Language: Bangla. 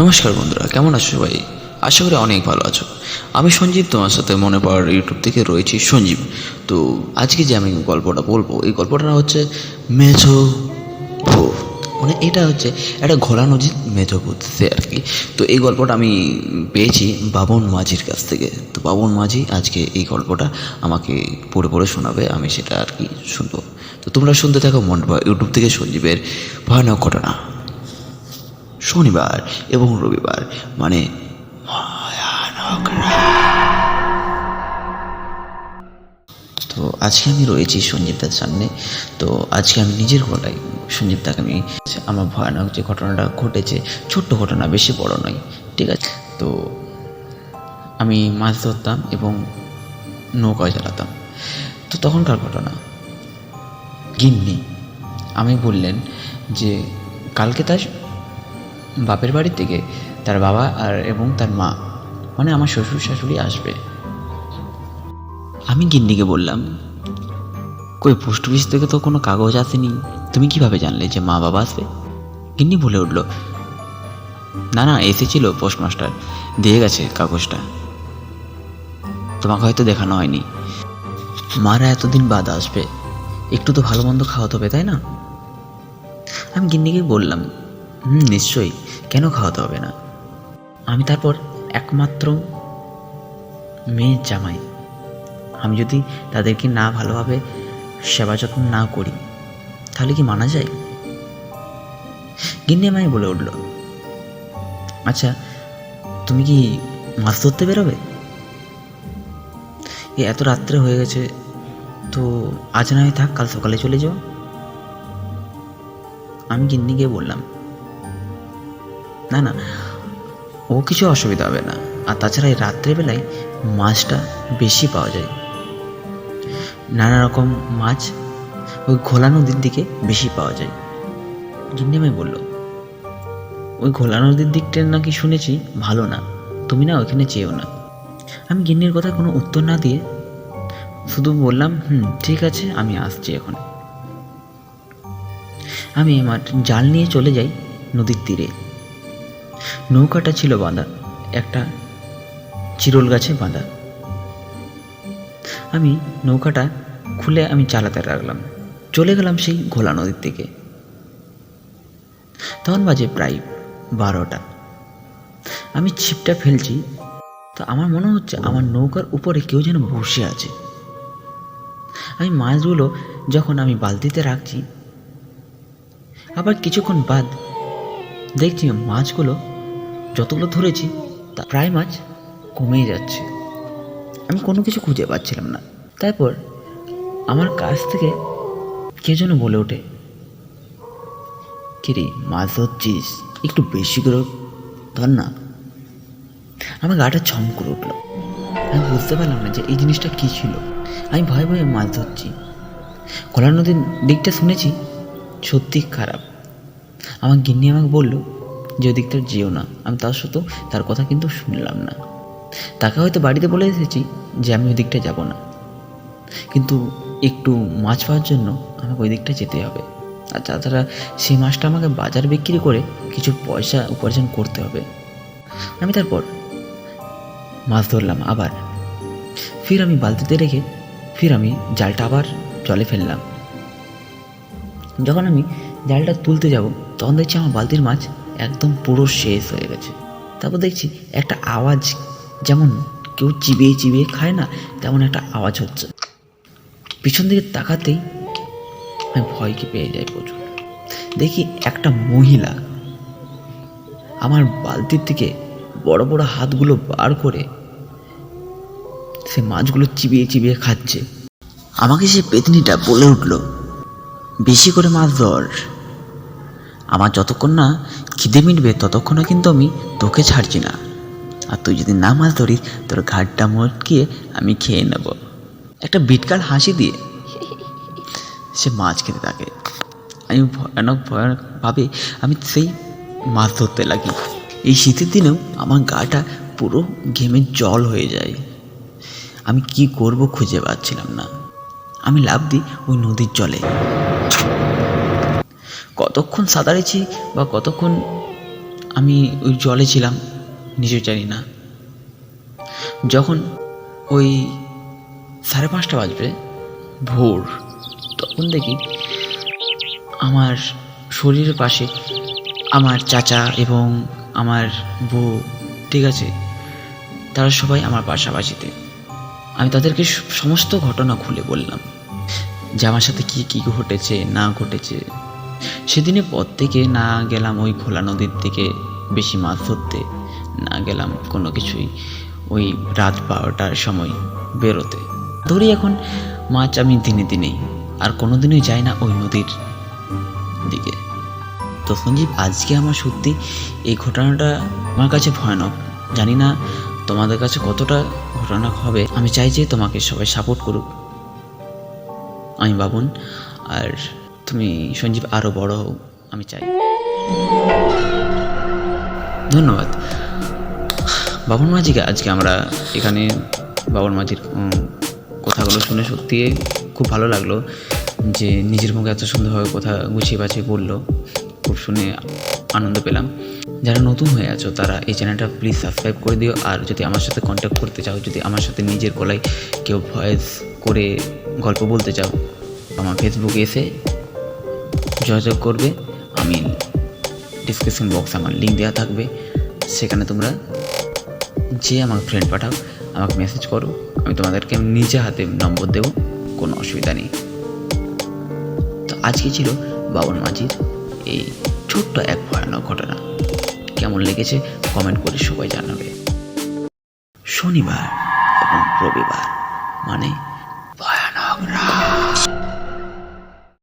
নমস্কার বন্ধুরা, কেমন আছো সবাই? আশা করি অনেক ভালো আছো। আমি সঞ্জীব, তোমার সাথে মনে পড়ার ইউটিউব থেকে রয়েছি সঞ্জীব। তো আজকে যে আমি গল্পটা বলব, এই গল্পটা হচ্ছে মেঝো ভূত মানে এটা হচ্ছে একটা ঘোলা নদীর মেঝো ভূত সে আর কি। তো এই গল্পটা আমি পেয়েছি বাবন মাঝির কাছ থেকে। তো বাবন মাঝি আজকে এই গল্পটা আমাকে পড়ে পড়ে শোনাবে, আমি সেটা আর কি শুনব। তো তোমরা শুনতে থাকো মন ইউটিউব থেকে সঞ্জীবের ভয়ানক ঘটনা। শনিবার এবং রবিবার মানে তো আজকে আমি রয়েছি সঞ্জীবদার সামনে। তো আজকে আমি নিজের গলায় সঞ্জীবদাকে আমি আমার ভয়ানক যে ঘটনাটা ঘটেছে, ছোট্ট ঘটনা, বেশি বড় নয়। ঠিক আছে? তো আমি মাছ ধরতাম এবং নৌকায় চালাতাম। তো তখনকার ঘটনা। গিন্নি, আমি বললেন যে, কালকে তার বাপের বাড়ি থেকে তার বাবা আর এবং তার মা। মানে আমার শ্বশুর শাশুড়ি আসবে। আমি গিন্নিকে বললাম, কই, পোস্ট অফিস থেকে তো কোনো কাগজ আসেনি। তুমি কীভাবে জানলে যে মা বাবা আসবে? গিন্নি বলে উঠল, না না, এসেছিল পোস্টমাস্টার। দিয়ে গেছে কাগজটা। তোমাকে হয়তো দেখানো হয়নি। মারা এতদিন বাদ আসবে। একটু তো ভালো মন্দ খাওয়াতে হবে, তাই না? আমি গিন্নিকে বললাম, হুম, নিশ্চয়ই। কেন খাওয়াতে হবে না? আমি তারপর একমাত্র মেয়ের জামাই। আমি যদি তাদেরকে না ভালোভাবে সেবা যত্ন না করি, তাহলে কি মানা যায়? গিন্নি আমায় বলে উঠল আচ্ছা তুমি কি মাছ ধরতে বেরোবে? এ এত রাত্রে হয়ে গেছে, তো আজ না হয় থাক, কাল সকালে চলে যাও। আমি গিন্নিকে বললাম না না, ও কিছু অসুবিধা হবে না। আর তাছাড়া এই রাত্রেবেলায় মাছটা বেশি পাওয়া যায়। নানা রকম মাছ ওই ঘোলা নদীর দিকে বেশি পাওয়া যায়। গিন্নিমাই বলল, ওই ঘোলা নদীর দিকটা নাকি শুনেছি, ভালো না। তুমি না ওইখানে চেয়েও না। আমি গিন্নির কথা কোনো উত্তর না দিয়ে শুধু বললাম, হুম, ঠিক আছে, আমি আসছি এখন। আমি আমার জাল নিয়ে চলে যাই নদীর তীরে। নৌকাটা ছিল বাঁধা, একটা চিরল গাছে বাঁধা। আমি নৌকাটা খুলে আমি চালাতে লাগলাম। চলে গেলাম সেই ঘোলা নদীর দিকে। তখন বাজে প্রায় বারোটা। আমি ছিপটা ফেলছি, তো আমার মনে হচ্ছে আমার নৌকার উপরে কেউ যেন বসে আছে। আমি মাছগুলো যখন আমি বালতিতে রাখছি, আবার কিছুক্ষণ বাদ দেখছি মাছগুলো যতগুলো ধরেছি, তা প্রায় মাছ কমেই যাচ্ছে। আমি কোনো কিছু খুঁজে পাচ্ছিলাম না। তারপর আমার কাছ থেকে কে যেন বলে ওঠে, কিরে, মাছ ধরছিস? একটু বেশি করে ধর না। আমার গাটা ছম করে উঠল। আমি বুঝতে পারলাম না যে এই জিনিসটা কী ছিল। আমি ভয়ে ভয়ে মাছ ধরছি। কলা নদীর দিকটা শুনেছি সত্যি খারাপ। আমার গিন্নি আমাকে বলল, যে ওই দিকটা যেও না। আমি তার সত্ত্বেও তার কথা কিন্তু শুনলাম না। তাকে হয়তো বাড়িতে বলে এসেছি যে আমি ওই যাব না। কিন্তু একটু মাছ পাওয়ার জন্য আমাকে ওই দিকটা যেতে হবে। আর তাছাড়া সেই মাছটা আমাকে বাজার বিক্রি করে কিছু পয়সা উপার্জন করতে হবে। আমি তারপর মাছ ধরলাম আবার। ফির আমি বালতিতে রেখে, ফির আমি জালটা আবার জলে ফেললাম। যখন আমি জালটা তুলতে যাব তখন দেখছি আমার বালতির মাছ একদম পুরো শেষ হয়ে গেছে। তারপর দেখছি একটা আওয়াজ যেমন কেউ চিবিয়ে চিবিয়ে খায় না, তেমন একটা আওয়াজ হচ্ছে। পিছন দিকে তাকাতেই আমি ভয়কে পেয়ে যাই প্রচুর। দেখি একটা মহিলা আমার বালতির থেকে বড় বড় হাতগুলো বার করে সে মাছগুলো চিবিয়ে চিবিয়ে খাচ্ছে। আমাকে সে পেতনিটা বলে উঠল, বেশি করে মাছ ধর। আমার যতক্ষণ না খিদে মিটবে ততক্ষণও কিন্তু আমি তোকে ছাড়ছি না। আর তুই যদি না মাছ ধরিস, তোর ঘাটটা মটকিয়ে আমি খেয়ে নেব। একটা বিটকাল হাসি দিয়ে সে মাছ খেতে থাকে। আমি ভয়ানক ভয়ানকভাবে আমি সেই মাছ ধরতে লাগি। এই শীতের দিনেও আমার গাটা পুরো ঘেমে জল হয়ে যায়। আমি কি করব খুঁজে পাচ্ছিলাম না। আমি লাভ দিই ওই নদীর জলে। কতক্ষণ সাঁতারেছি বা কতক্ষণ আমি ওই জলে ছিলাম নিজেও জানি না। যখন ওই সাড়ে পাঁচটা বাজবে ভোর, তখন দেখি আমার শরীরের পাশে আমার চাচা এবং আমার বউ, ঠিক আছে? তারা সবাই আমার পাশাপাশিতে। আমি তাদেরকে সমস্ত ঘটনা খুলে বললাম যে আমার সাথে কী কী ঘটেছে, না ঘটেছে। সেদিনের পর থেকে না গেলাম ওই খোলা নদীর দিকে বেশি মাছ ধরতে, না গেলাম কোনো কিছুই ওই রাত বারোটার সময় বেরোতে। ধরি এখন মাছ আমি দিনে দিনেই, আর কোনো দিনই যাই না ওই নদীর দিকে। তো সঞ্জীব, আজকে আমার সত্যি এই ঘটনাটা আমার কাছে ভয়ানক। জানি না তোমাদের কাছে কতটা ঘটনা হবে। আমি চাই যে তোমাকে সবাই সাপোর্ট করুক। আমি বাবুন, আর তুমি সঞ্জীব আরও বড় হও, আমি চাই। ধন্যবাদ। বাবন মাঝিকে আজকে আমরা এখানে বাবন মাঝির কথাগুলো শুনে সত্যি খুব ভালো লাগল যে নিজের মুখে এত সুন্দরভাবে কথা গুছিয়ে বাছিয়ে বলল। খুব শুনে আনন্দ পেলাম। যারা নতুন হয়ে আছো তারা এই চ্যানেলটা প্লিজ সাবস্ক্রাইব করে দিও আর যদি আমার সাথে কন্ট্যাক্ট করতে চাও, যদি আমার সাথে নিজের গলায় কেউ ভয়েস করে গল্প বলতে চাও, আমার ফেসবুকে এসে যোগাযোগ করবে। আমি ডিসক্রিপশন বক্সে আমার লিঙ্ক দেওয়া থাকবে। সেখানে তোমরা যে আমার ফ্রেন্ড পাঠাও, আমাকে মেসেজ করো। আমি তোমাদেরকে নিজে হাতে নম্বর দেবো, কোনো অসুবিধা নেই। তো আজকে ছিল বাবন মাঝির এই ছোট্ট এক ভয়ানক ঘটনা। কেমন লেগেছে কমেন্ট করে সবাই জানাবে। শনিবার এবং রবিবার মানে